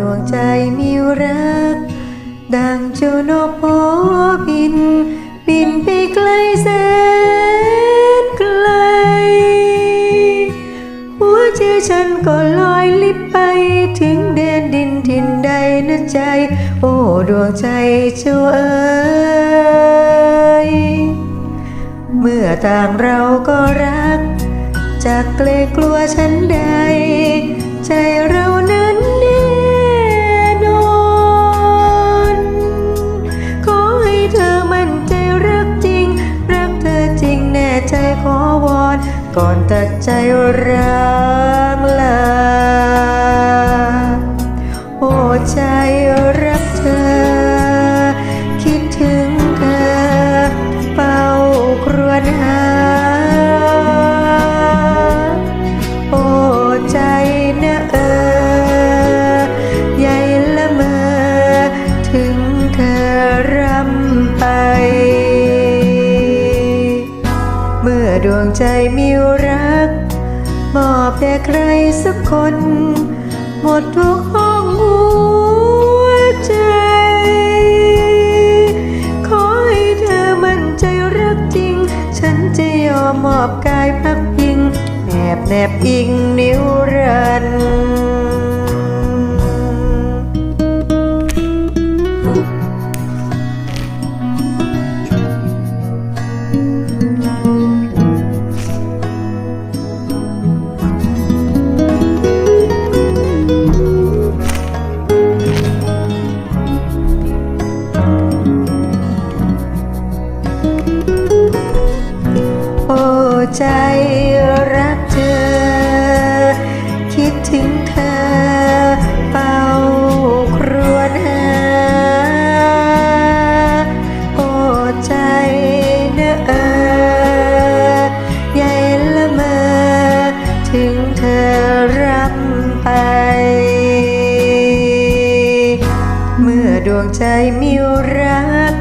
ดวงใจมีรัก ดังจูนกโพบิน บินไปไกลแสนไกล หัวใจฉันก็ลอยลิบไป ถึงเดนดินทินใดนะใจ โอ้ดวงใจช่วยเมื่อต่างเราก็รัก จากเกลกลัวฉันใด ใจเรานะ ก่อนตัดใจร้างลา โอ้ใจรักเธอ คิดถึงเธอเฝ้าครวญหา โอ้ใจนะเออใหญ่ละเมอ ถึงเธอรำไป ดวงใจมีรัก มอบแด่ใครสักคน หมดทุกห้องหัวใจ ขอให้เธอมั่นใจรักจริง ฉันจะยอมมอบกายพักพิงแนบแนบอิงนิวรันดร์ ใจรักเธอ คิดถึงเธอเฝ้าครวญหาโอ้ใจนะเออใหญ่ละเมอถึงเธอรับไป เมื่อดวงใจมีรัก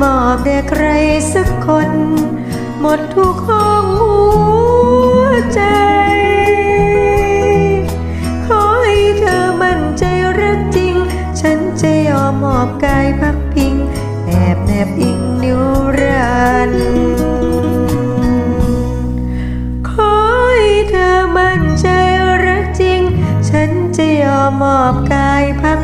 มอบแด่ใครสักคน หมดทุกห้องหัวใจ ขอให้เธอมั่นใจรักจริง ฉันจะยอมมอบกายพักพิง แอบแนบอิงนิรันดร์ขอให้เธอมั่นใจรักจริง ฉันจะยอมมอบกายพัก